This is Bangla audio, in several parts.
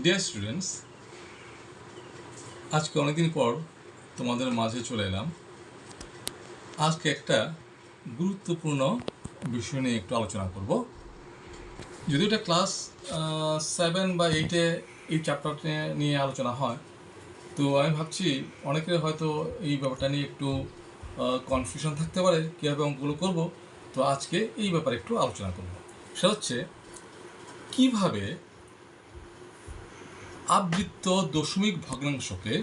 ডিয়ার স্টুডেন্টস আজকে অনেকদিন পর তোমাদের মাঝে চলে এলাম। আজকে একটা গুরুত্বপূর্ণ বিষয় নিয়ে একটু আলোচনা করব। যদিও এটা ক্লাস সেভেন বা এইটে এই চ্যাপ্টারটা নিয়ে আলোচনা হয়, তো আমি ভাবছি অনেকের হয়তো এই ব্যাপারটা নিয়ে একটু কনফিউশন থাকতে পারে, কীভাবে অঙ্কগুলো করব, তো আজকে এই ব্যাপারে একটু আলোচনা করব। সেটা হচ্ছে, কীভাবে আবৃত্ত দশমিক ভগ্নাংশকে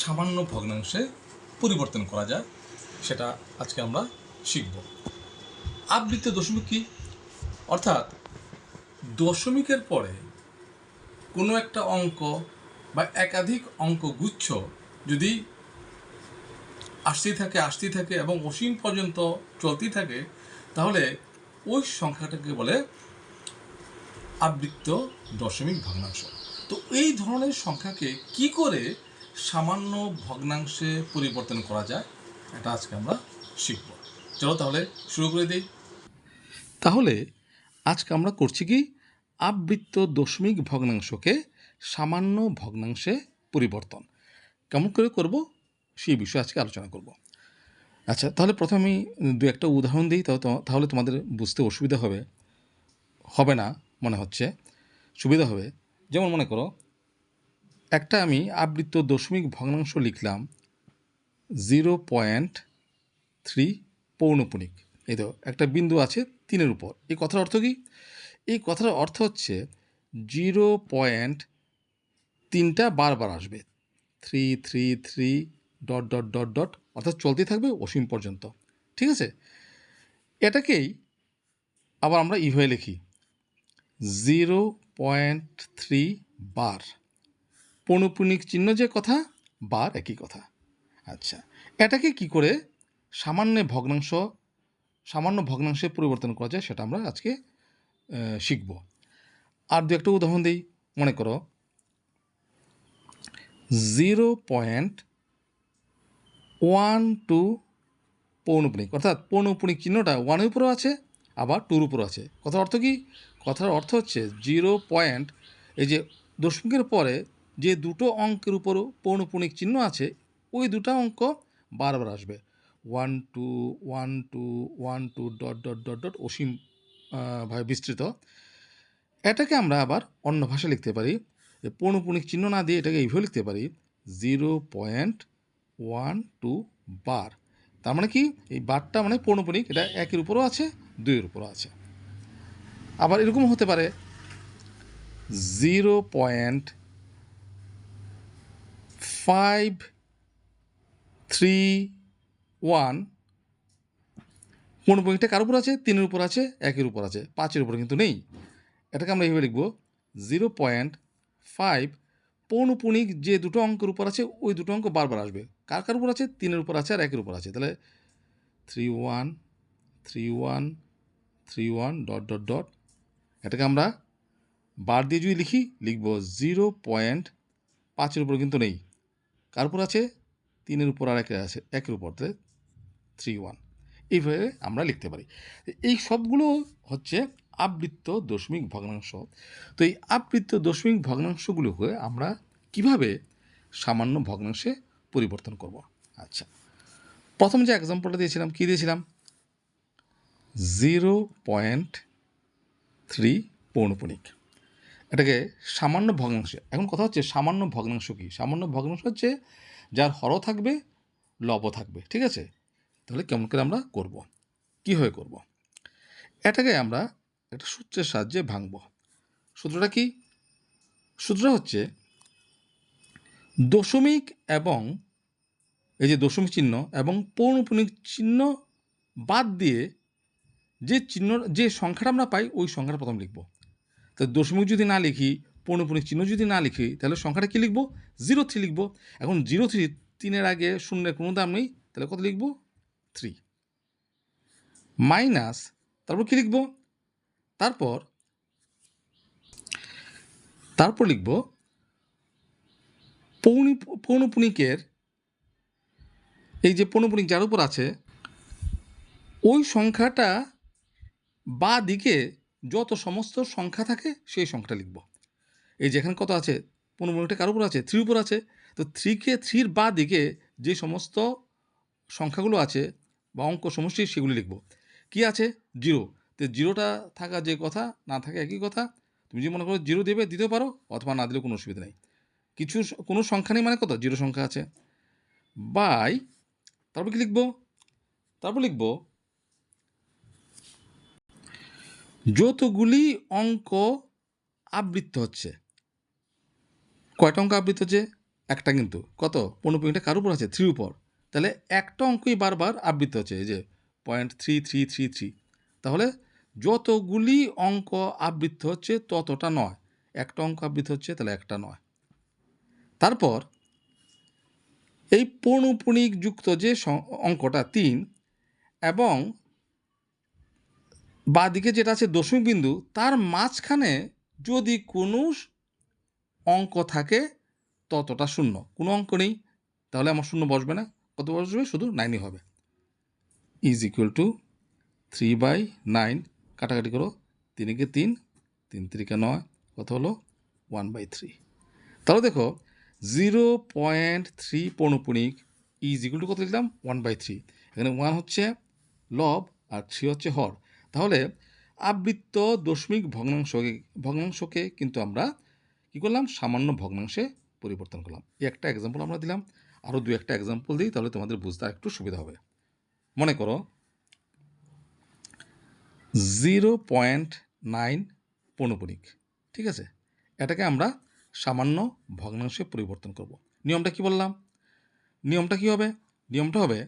সামান্য ভগ্নাংশে পরিবর্তন করা যায়, সেটা আজকে আমরা শিখব। আবৃত্ত দশমিক কি? অর্থাৎ দশমিকের পরে কোনো একটা অঙ্ক বা একাধিক অঙ্ক গুচ্ছ যদি আসতেই থাকে আসতেই থাকে এবং অসীম পর্যন্ত চলতেই থাকে, তাহলে ওই সংখ্যাটাকে বলে আবৃত্ত দশমিক ভগ্নাংশ। তো এই ধরনের সংখ্যাকে কি করে সামান্য ভগ্নাংশে পরিবর্তন করা যায়, এটা আজকে আমরা শিখব। চলো তাহলে শুরু করে দিই। তাহলে আজকে আমরা করছি কি, আবৃত্ত দশমিক ভগ্নাংশকে সামান্য ভগ্নাংশে পরিবর্তন। কেমন করে করব, সেই বিষয়ে আজকে আলোচনা করব। আচ্ছা তাহলে প্রথমে আমি দু একটা উদাহরণ দিই, তাহলে তোমাদের বুঝতে অসুবিধা হবে। হবে না, মনে হচ্ছে। সুবিধা হবে। যেমন মনে করো, একটা আমি আবৃত্ত দশমিক ভগ্নাংশ লিখলাম জিরো পয়েন্ট থ্রি পৌনপুণিক এই তো, একটা বিন্দু আছে তিনের উপর। এই কথার অর্থ কি? এই কথার অর্থ হচ্ছে জিরো পয়েন্ট তিনটা বারবার আসবে। Three three three, dot dot dot dot, অর্থাৎ চলতেই থাকবে অসীম পর্যন্ত। ঠিক আছে? এটাকেই আবার আমরা ইভাবে লিখি। Zero point three bar. পৌনপুণিক চিহ্ন যে কথা, বার একই কথা। আচ্ছা এটাকে কি করে সামান্য ভগ্নাংশ, সামান্য ভগ্নাংশে পরিবর্তন করা যায় সেটা আমরা আজকে শিখব। আর দু একটা উদাহরণ দিই, মনে করো। জিরো পয়েন্ট ওয়ান টু পৌনপুণিক অর্থাৎ পৌনপুণিক চিহ্নটা ওয়ানের উপরেও আছে আবার টুর উপরও আছে। কথার অর্থ কি? কথার অর্থ হচ্ছে জিরো পয়েন্ট এই যে দশমিকের পরে যে দুটো অঙ্কের উপর পৌনপুণিক চিহ্ন আছে, ওই দুটো অঙ্ক বারবার আসবে। One two one two one two dot dot dot dot অসীম ভাবে বিস্তৃত। এটাকে আমরা আবার অন্য ভাষায় লিখতে পারি। পৌনপুণিক চিহ্ন না দিয়ে এটাকে এইভাবে লিখতে পারি। Zero point one two bar তার মানে কি? এই বারটা মানে পৌনপুণিক এটা একের উপরও আছে দুইয়ের উপর আছে। আবার এরকম হতে পারে zero point five three one. পৌনপুণিকটা কার উপর আছে? তিনের উপর আছে, একের উপর আছে, পাঁচের উপর কিন্তু নেই। এটাকে আমরা এইভাবে লিখব, জিরো পয়েন্ট ফাইভ পৌনপুণিক যে দুটো অঙ্কের উপর আছে, ওই দুটো অঙ্ক বারবার আসবে। কার কার উপর আছে? তিনের উপর আছে আর একের উপর আছে। তাহলে three one three one three one dot dot dot এটাকে আমরা বার দিয়ে যদি লিখি, লিখব জিরো পয়েন্ট পাঁচের উপর কিন্তু নেই। কার উপর আছে? তিনের উপর আর একের আছে, একের উপর থ্রি ওয়ান এইভাবে আমরা লিখতে পারি। এই সবগুলো হচ্ছে আবৃত্ত দশমিক ভগ্নাংশ। তো এই আবৃত্ত দশমিক ভগ্নাংশগুলো হয়ে আমরা কীভাবে সামান্য ভগ্নাংশে পরিবর্তন করব? আচ্ছা প্রথম যে এক্সাম্পলটা দিয়েছিলাম, কী দিয়েছিলাম? জিরো পয়েন্ট থ্রি পৌনপুণিক এটাকে সামান্য ভগ্নাংশ। এখন কথা হচ্ছে সামান্য ভগ্নাংশ কী? সামান্য ভগ্নাংশ হচ্ছে যার হর থাকবে লব থাকবে, ঠিক আছে? তাহলে কেমন করে আমরা করব? কীভাবে করব? এটাকে আমরা একটা সূত্রের সাহায্যে ভাঙব। সূত্রটা কি? সূত্রটা হচ্ছে দশমিক এবং এই যে দশমিক চিহ্ন এবং পৌনপুণিক চিহ্ন বাদ দিয়ে যে চিহ্ন, যে সংখ্যাটা আমরা পাই, ওই সংখ্যাটা প্রথম লিখব। তো দশমিক যদি না লিখি পৌনপুণিক চিহ্ন যদি না লিখি, তাহলে সংখ্যাটা কী লিখব? জিরো থ্রি লিখব। এখন জিরো থ্রি তিনের আগে শূন্যের কোনো দাম নেই, তাহলে কত লিখব? থ্রি। মাইনাস, তারপর কী লিখব? তারপর তারপর লিখব পৌনি পৌনপুণিকের এই যে পৌনপুণিক যার উপর আছে, ওই সংখ্যাটা বা দিকে যত সমস্ত সংখ্যা থাকে, সেই সংখ্যাটা লিখব। এই যেখানে কত আছে? পনেরোটা কার উপর আছে? থ্রির উপর আছে। তো থ্রিকে থ্রির বা দিকে যে সমস্ত সংখ্যাগুলো আছে বা অঙ্ক সমষ্টি, সেগুলি লিখব। কি আছে? জিরো। তো জিরোটা থাকা যে কথা, না থাকে একই কথা। তুমি যদি মনে করো জিরো দেবে, দিতেও পারো, অথবা না দিলেও কোনো অসুবিধা নেই। কিছু কোনো সংখ্যা নেই মানে কত? জিরো সংখ্যা আছে। বাই, তারপর কি লিখব? তারপর লিখব যতগুলি অঙ্ক আবৃত্ত হচ্ছে। কয়টা অঙ্ক আবৃত্ত হচ্ছে? একটা কিন্তু। কত? পনেরো পয়েন্টটা কার উপর আছে? থ্রির উপর। তাহলে একটা অঙ্কই বারবার আবৃত্ত হচ্ছে। এই যে point three three three three তাহলে যতগুলি অঙ্ক আবৃত্ত হচ্ছে, ততটা নয়। একটা অঙ্ক আবৃত্ত হচ্ছে, তাহলে একটা নয়। তারপর এই পৌনপুণিক যুক্ত যে অঙ্কটা, তিন, এবং বাঁদিকে যেটা আছে দশমিক বিন্দু, তার মাঝখানে যদি কোনো অঙ্ক থাকে, ততটা শূন্য। কোনো অঙ্ক নেই, তাহলে আমার শূন্য বসবে না। কত বসবে? শুধু নাইনই হবে। Is equal to three by nine কাটাকাটি করো। তিনকে তিন তিন তিরিকে নয়, কত হলো? ওয়ান বাই থ্রি তাহলে দেখো জিরো পয়েন্ট থ্রি পৌনপুণিক ইজ ইকুয়াল টু কত লিখলাম? ওয়ান বাই থ্রি এখানে ওয়ান হচ্ছে লব আর থ্রি হচ্ছে হর। তাহলে আবৃত্ত দশমিক ভগ্নাংশকে ভগ্নাংশকে কিন্তু আমরা কী করলাম? সামান্য ভগ্নাংশে পরিবর্তন করলাম। এই একটা এক্সাম্পল আমরা দিলাম। আরও দু একটা এক্সাম্পল দিই, তাহলে তোমাদের বুঝতে একটু সুবিধা হবে। মনে করো, জিরো পয়েন্ট নাইন পৌনপুণিক ঠিক আছে? এটাকে আমরা সামান্য ভগ্নাংশে পরিবর্তন করব। নিয়মটা কি বললাম? নিয়মটা কি হবে? নিয়মটা হবে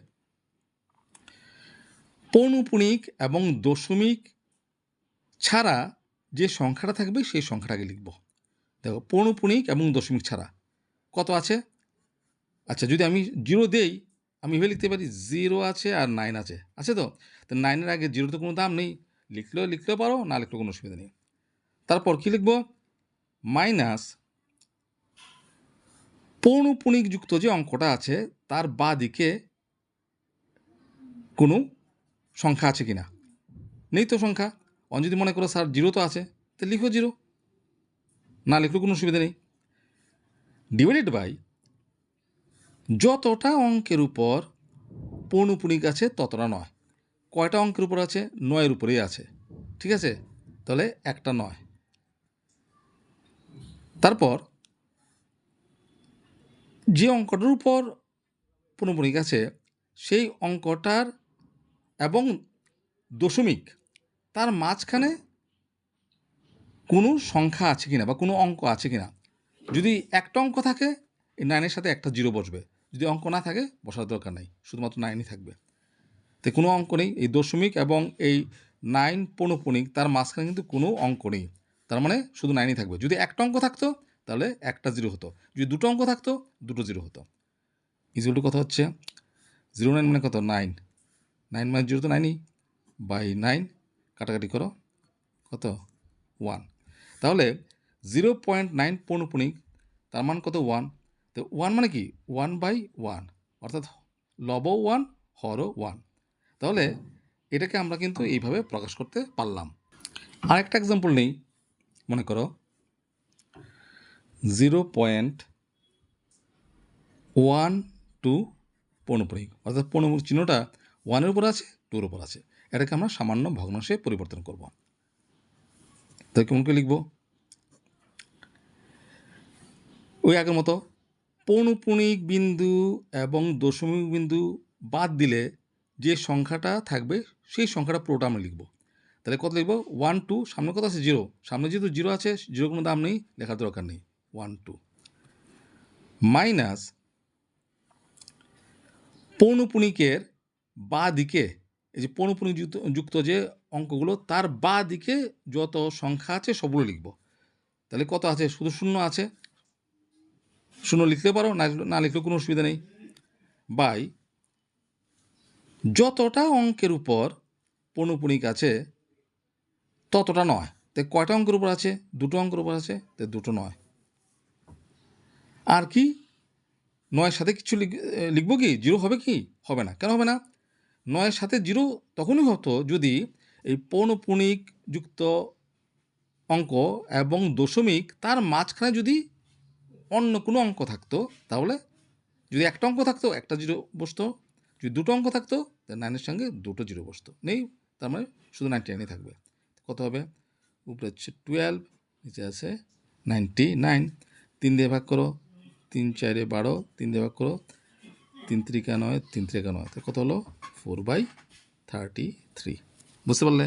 পৌনপুণিক এবং দশমিক ছাড়া যে সংখ্যাটা থাকবে, সেই সংখ্যাটাকে লিখব। দেখো পৌনপুণিক এবং দশমিক ছাড়া। কত আছে? আচ্ছা যদি আমি জিরো দেই, আমি এভাবে লিখতে পারি, জিরো আছে আর নাইন আছে। আছে তো? তো নাইনের আগে জিরোর তো কোনো দাম নেই। লিখলেও লিখলেও পারো, না লিখলেও কোনো অসুবিধা নেই। তারপর কী লিখব? মাইনাস পৌনপুণিক যুক্ত যে অঙ্কটা আছে, তার বা দিকে কোনো সংখ্যা আছে কিনা? নেই তো সংখ্যা। অন যদি মনে করো স্যার জিরো তো আছে, তো লিখো জিরো। না লিখলেও কোনো অসুবিধা নেই। ডিভাইডেড বাই যতটা অঙ্কের উপর পৌনপুণিক আছে ততটা নয়। কয়টা অঙ্কের উপর আছে? নয়ের উপরেই আছে। ঠিক আছে? তাহলে একটা নয়। তারপর যে অঙ্কটার উপর পৌনপুণিক আছে, সেই অঙ্কটার এবং দশমিক, তার মাঝখানে কোনো সংখ্যা আছে কিনা বা কোনো অঙ্ক আছে কিনা। যদি একটা অঙ্ক থাকে, এই নাইনের সাথে একটা জিরো বসবে। যদি অঙ্ক না থাকে, বসার দরকার নেই, শুধুমাত্র নাইনই থাকবে। তো কোনো অঙ্ক নেই, এই দশমিক এবং এই নাইন পৌনপুণিক তার মাঝখানে কিন্তু কোনো অঙ্ক নেই। তার মানে শুধু নাইনই থাকবে। যদি একটা অঙ্ক থাকতো, তাহলে একটা জিরো হতো। যদি দুটো অঙ্ক থাকতো, দুটো জিরো হতো। ইজিউল টু কথা হচ্ছে? জিরো নাইন মানে কত? নাইন নাইন মানে জিরো তো নাইনই। বাই নাইন কাটাকাটি করো, কত? ওয়ান। তাহলে জিরো পয়েন্ট নাইন পৌনপুণিক তার মান কত? ওয়ান। তো ওয়ান মানে কি? ওয়ান বাই ওয়ান, অর্থাৎ লবও ওয়ান হরও ওয়ান। তাহলে এটাকে আমরা কিন্তু এইভাবে প্রকাশ করতে পারলাম। আরেকটা এক্সাম্পল নেই, মনে করো। জিরো পয়েন্ট ওয়ান টু পৌনপুণিক অর্থাৎ পৌনপুণিক চিহ্নটা ওয়ানের উপর আছে, টুর উপর আছে। এটাকে আমরা সামান্য ভগ্নাংশে পরিবর্তন করব। তো কেমন করে লিখব? ওই আগের মতো পৌনপুণিক বিন্দু এবং দশমিক বিন্দু বাদ দিলে যে সংখ্যাটা থাকবে, সেই সংখ্যাটা পুরোটা আমরা লিখব। তাহলে কত লিখব? ওয়ান, টু, সামনে কত আছে? জিরো। সামনে যেহেতু জিরো আছে জিরো কোনো দাম নেই, লেখার দরকার নেই। One, two. মাইনাস পৌনপুণিকের বা দিকে এই যে পৌনপুণিক যুক্ত যুক্ত যে অঙ্কগুলো, তার বা দিকে যত সংখ্যা আছে সবগুলো লিখব। তাহলে কত আছে? শুধু শূন্য আছে। শূন্য লিখতে পারো, না লিখলেও কোনো অসুবিধা নেই। বাই। যতটা অঙ্কের উপর পৌনপুণিক আছে ততটা নয়। তাই কয়টা অঙ্কের উপর আছে? দুটো অঙ্কের উপর আছে তাই দুটো নয়। আর কি? নয়ের সাথে কিছু লিখ লিখব কি? জিরো হবে কি? হবে না। কেন হবে না? নয়ের সাথে জিরো তখনই হতো যদি এই পৌনপুণিক যুক্ত অঙ্ক এবং দশমিক তার মাঝখানে যদি অন্য কোনো অঙ্ক থাকতো, তাহলে যদি একটা অঙ্ক থাকতো, একটা জিরো বসতো, যদি দুটো অঙ্ক থাকতো, তাহলে নাইনের সঙ্গে দুটো জিরো বসতো। নেই, তার মানে শুধু নাইনটি নাইনই থাকবে। কত হবে? উপরে হচ্ছে টুয়েলভ নিচে আছে নাইনটি নাইন তিন দিয়ে ভাগ করো, তিন চারে বারো, তিন দিয়ে ভাগ করো তিন ত্রিকা নয় তিন ত্রিকা নয়। কত হলো? ফোর বাই থার্টি থ্রি বুঝতে পারলে?